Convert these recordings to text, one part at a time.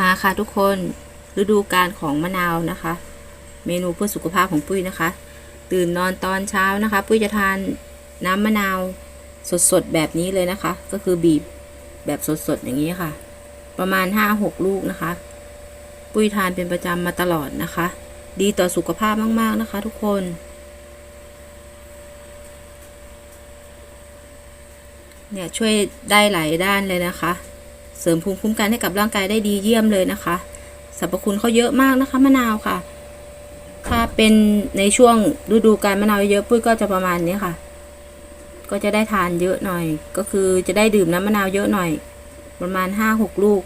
มาค่ะทุกคนฤดูกาลของมะนาวนะคะ เมนูเพื่อสุขภาพของปุ้ยนะคะ ตื่นนอนตอนเช้านะคะ ปุ้ยจะทานน้ำมะนาวสดๆแบบนี้เลยนะคะ ก็คือบีบแบบสดๆอย่างนี้ค่ะ ประมาณ5-6ลูกนะคะ ปุ้ยทานเป็นประจำมาตลอดนะคะ ดีต่อสุขภาพมากๆนะคะ ทุกคนเนี่ยช่วยได้หลายด้านเลยนะคะ เสริมภูมิคุ้มกันให้กับร่างกายได้ดีเยี่ยมเลยนะคะสรรพคุณเขาเยอะมากนะคะมะนาวค่ะ ถ้าเป็นในช่วงฤดูกาลมะนาวเยอะปุ้ยก็จะประมาณนี้ค่ะ ก็จะได้ทานเยอะหน่อย ก็คือจะได้ดื่มน้ำมะนาวเยอะหน่อย ประมาณห้าหกลูก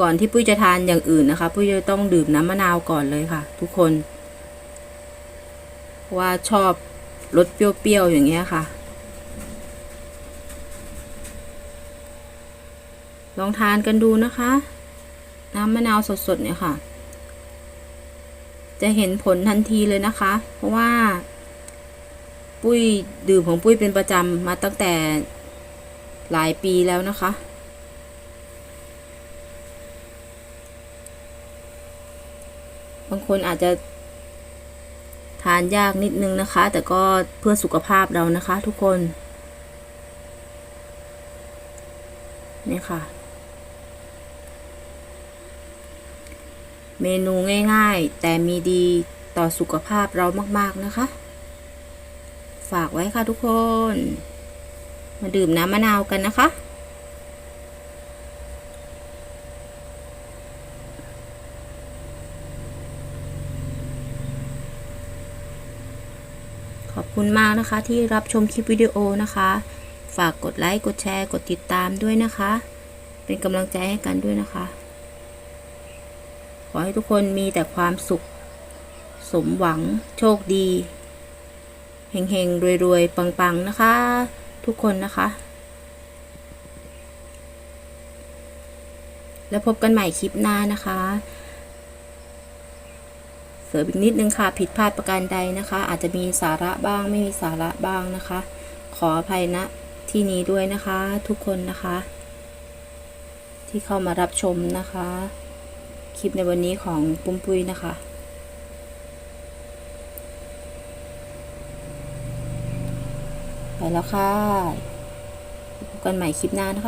ก่อนที่ปุ้ยจะทานอย่างอื่นนะคะ ปุ้ยจะต้องดื่มน้ำมะนาวก่อนเลยค่ะ ทุกคนเพราะว่าชอบรสเปรี้ยวๆอย่างเงี้ยค่ะ ลองทานกันดูนะคะ น้ำมะนาวสดๆเนี่ยค่ะ จะเห็นผลทันทีเลยนะคะ เพราะว่า ปุ้ยดื่มของปุ้ยเป็นประจำมาตั้งแต่หลายปีแล้วนะคะ บางคนอาจจะทานยากนิดนึงนะคะ แต่ก็เพื่อสุขภาพเรานะคะทุกคน นี่ค่ะ เมนูง่ายๆ แต่มีดีต่อสุขภาพเรามากๆนะคะ ฝากไว้ค่ะทุกคน มาดื่มน้ำมะนาวกันนะคะ ขอบคุณมากนะคะที่รับชมคลิปวิดีโอนะคะ ฝากกดไลค์ กดแชร์ กดติดตามด้วยนะคะ เป็นกำลังใจให้กันด้วยนะคะ ขอให้ทุกคนมีแต่ความสุข สมหวัง โชคดี เฮงๆ รวยๆ ปัง ๆ นะคะ ทุกคนนะคะ แล้วพบกันใหม่คลิปหน้านะคะเสริมอีกนิดนึงค่ะ ผิดพลาดประการใดนะคะ อาจจะมีสาระบ้างไม่มีสาระบ้างนะคะ ขออภัยนะที่นี้ด้วยนะคะ ทุกคนนะคะ ที่เข้ามารับชมนะคะ คลิปในวันนี้ของปุ้มปุ้ยนะคะ ไปแล้วค่ะพบกันใหม่คลิปหน้านะคะ